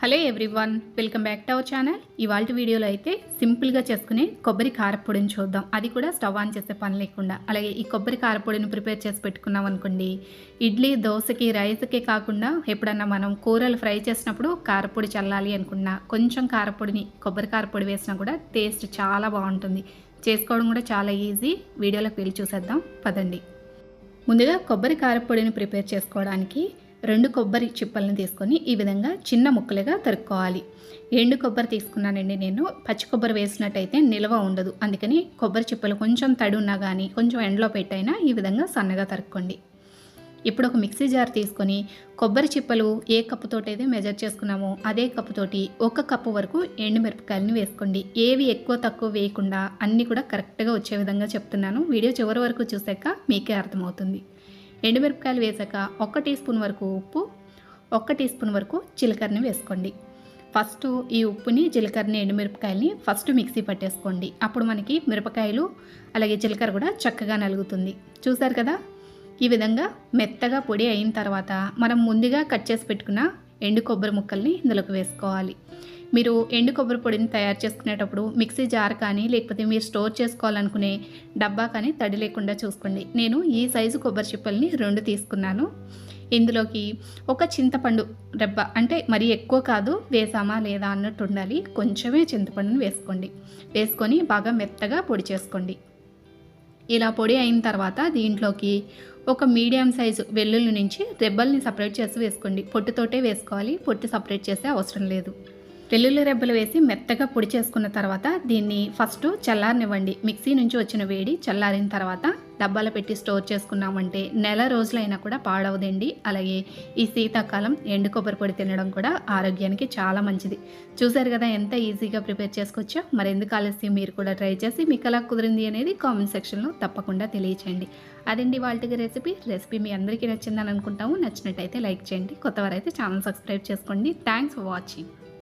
Hello everyone welcome back to our channel. ఇవాళ వీడియోలో అయితే సింపుల్గా చేసుకునే కొబ్బరి కారపొడిని చూద్దాం. అది కూడా స్టవ్ ఆన్ చేసే పని లేకుండా. అలాగే ఈ కొబ్బరి కారపొడిని ప్రిపేర్ చేసి పెట్టుకున్నాం అనుకోండి ఇడ్లీ దోశకి రైస్కి కాకుండా ఎప్పుడన్నా మనం కూరలు ఫ్రై చేసినప్పుడు కారపొడి చల్లాలి అనుకున్నా కొంచెం కారపొడిని కొబ్బరి కారపొడి వేసినా కూడా టేస్ట్ చాలా బాగుంటుంది. చేసుకోవడం కూడా చాలా ఈజీ. వీడియోలోకి వెళ్ళి చూసేద్దాం. పదండి. ముందుగా కొబ్బరి కారపొడిని ప్రిపేర్ చేసుకోవడానికి రెండు కొబ్బరి చిప్పలను తీసుకొని ఈ విధంగా చిన్న ముక్కలుగా తరుక్కోవాలి. ఎండు కొబ్బరి తీసుకున్నానండి నేను. పచ్చి కొబ్బరి వేసినట్టయితే నిల్వ ఉండదు. అందుకని కొబ్బరి చిప్పలు కొంచెం తడి ఉన్నా కానీ కొంచెం ఎండలో పెట్టైనా ఈ విధంగా సన్నగా తరుక్కోండి. ఇప్పుడు ఒక మిక్సీ జార్ తీసుకొని కొబ్బరి చిప్పలు ఏ కప్పుతోటి అయితే మెజర్ చేసుకున్నామో అదే కప్పుతోటి ఒక కప్పు వరకు ఎండుమిరపకాయలని వేసుకోండి. ఏవి ఎక్కువ తక్కువ వేయకుండా అన్నీ కూడా కరెక్ట్గా వచ్చే విధంగా చెప్తున్నాను. వీడియో చివరి వరకు చూసాక మీకే అర్థమవుతుంది. ఎండుమిరపకాయలు వేసాక ఒక టీ స్పూన్ వరకు ఉప్పు ఒక్క టీ స్పూన్ వరకు జీలకర్రని వేసుకోండి. ఫస్ట్ ఈ ఉప్పుని జీలకర్రని ఎండుమిరపకాయలని ఫస్ట్ మిక్సీ పట్టేసుకోండి. అప్పుడు మనకి మిరపకాయలు అలాగే జీలకర్ర కూడా చక్కగా నలుగుతుంది. చూసారు కదా? ఈ విధంగా మెత్తగా పొడి అయిన తర్వాత మనం ముందుగా కట్ చేసి పెట్టుకున్న ఎండు కొబ్బరి ముక్కల్ని ఇందులోకి వేసుకోవాలి. మీరు ఎండు కొబ్బరి పొడిని తయారు చేసుకునేటప్పుడు మిక్సీ జార్ కానీ లేకపోతే మీరు స్టోర్ చేసుకోవాలనుకునే డబ్బా కానీ తడి లేకుండా చూసుకోండి. నేను ఈ సైజు కొబ్బరి చిప్పల్ని రెండు తీసుకున్నాను. ఇందులోకి ఒక చింతపండు రెబ్బ అంటే మరీ ఎక్కువ కాదు వేసామా లేదా అన్నట్టు ఉండాలి. కొంచెమే చింతపండుని వేసుకోండి. వేసుకొని బాగా మెత్తగా పొడి చేసుకోండి. ఇలా పొడి అయిన తర్వాత దీంట్లోకి ఒక మీడియం సైజు వెల్లుల్లి నుంచి రెబ్బల్ని సపరేట్ చేసి వేసుకోండి. పొట్టుతోటే వేసుకోవాలి. పొట్టు సపరేట్ చేసే అవసరం లేదు. వెల్లుల్లి రెబ్బలు వేసి మెత్తగా పొడి చేసుకున్న తర్వాత దీన్ని ఫస్ట్ చల్లారనివ్వండి. మిక్సీ నుంచి వచ్చిన వేడి చల్లారిన తర్వాత డబ్బాలో పెట్టి స్టోర్ చేసుకున్నామంటే నెల రోజులైనా కూడా పాడవదండి. అలాగే ఈ శీతాకాలం ఎండు కొబ్బరి పొడి తినడం కూడా ఆరోగ్యానికి చాలా మంచిది. చూసారు కదా ఎంత ఈజీగా ప్రిపేర్ చేసుకోవచ్చో మరి ఎందుకు ఆలస్యం? మీరు కూడా ట్రై చేసి మీకు ఎలా కుదిరింది అనేది కామెంట్ సెక్షన్లో తప్పకుండా తెలియచేయండి. అదండి వాళ్ళకి రెసిపీ. రెసిపీ మీ అందరికీ నచ్చిందని అనుకుంటాము. నచ్చినట్టయితే లైక్ చేయండి. కొత్తవారైతే ఛానల్ సబ్స్క్రైబ్ చేసుకోండి. Thanks for watching